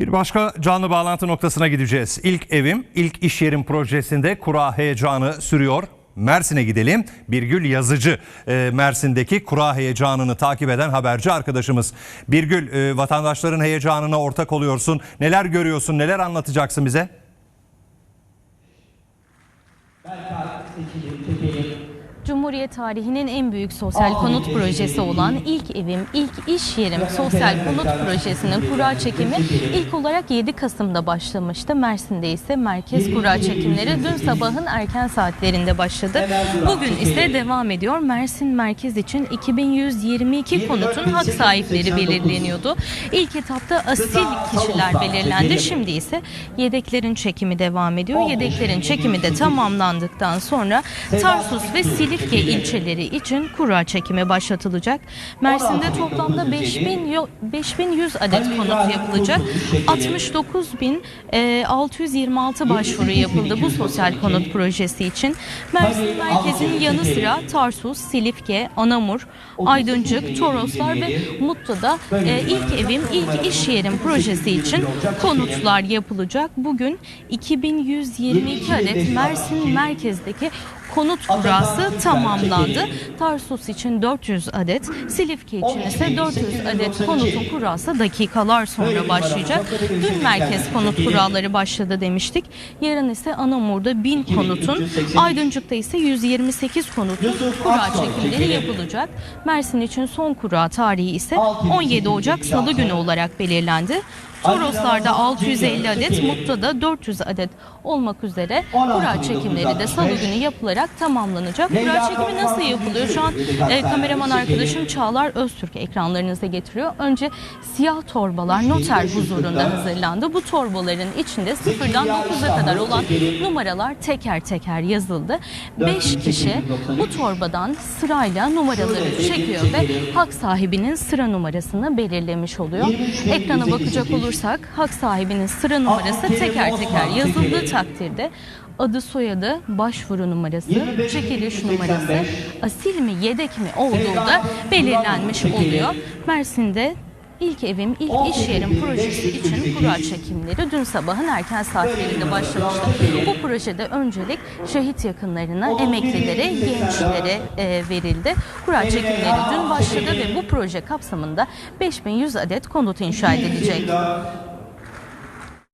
Bir başka canlı bağlantı noktasına gideceğiz. İlk evim, ilk iş yerim projesinde kura heyecanı sürüyor. Mersin'e gidelim. Birgül Yazıcı e, Mersin'deki kura heyecanını takip eden haberci arkadaşımız. Birgül e, vatandaşların heyecanına ortak oluyorsun. Neler görüyorsun, neler anlatacaksın bize? Cumhuriyet tarihinin en büyük sosyal konut projesi olan ilk evim, ilk iş yerim sosyal konut projesinin kura çekimi ilk olarak 7 Kasım'da başlamıştı. Mersin'de ise merkez kura çekimleri dün sabahın erken saatlerinde başladı. Bugün ise devam ediyor. Mersin merkez için 2122 konutun hak sahipleri belirleniyordu. İlk etapta asil kişiler belirlendi. Şimdi ise yedeklerin çekimi devam ediyor. Yedeklerin çekimi de tamamlandıktan sonra Tarsus ve Silifke ilçeleri için kura çekimi başlatılacak. Mersin'de toplamda 5000 yo- 5100 adet konut yapılacak. 69.626 başvuru yapıldı bu sosyal konut projesi için. Mersin merkezinin yanı sıra Tarsus, Silifke, Anamur, Aydıncık, Toroslar ve Mutlu'da e, ilk evim, ilk iş yerim projesi için konutlar yapılacak. Bugün 2122 adet Mersin merkezdeki konut kurası tamamlandı. Tarsus için 400 adet, Silifke için ise 400 adet konutun kurası dakikalar sonra başlayacak. Dün merkez konut kuraları başladı demiştik. Yarın ise Anamur'da 1000 konutun, Aydıncık'ta ise 128 konutun kura çekimleri yapılacak. Mersin için son kura tarihi ise 17 Ocak Salı günü olarak belirlendi. Toroslar'da 650 adet, Mutlu'da 400 adet olmak üzere kura çekimleri de salı günü yapılarak tamamlanacak. Kura çekimi nasıl yapılıyor? Şu an e, kameraman arkadaşım Çağlar Öztürk ekranlarınıza getiriyor. Önce siyah torbalar noter huzurunda hazırlandı. Bu torbaların içinde sıfırdan 9'a kadar olan numaralar teker teker yazıldı. 5 kişi bu torbadan sırayla numaraları çekiyor ve hak sahibinin sıra numarasını belirlemiş oluyor. Ekrana bakacak olursak hak sahibinin sıra numarası teker teker yazıldığı takdirde adı soyadı, başvuru numarası, çekiliş numarası, asil mi yedek mi olduğu da belirlenmiş oluyor. Mersin'de İlk evim, ilk iş yerim projesi için kura çekimleri dün sabahın erken saatlerinde başlamıştı. Bu projede öncelik şehit yakınlarına, emeklilere, gençlere e, verildi. Kura çekimleri dün başladı ve bu proje kapsamında 5100 adet konut inşa edilecek.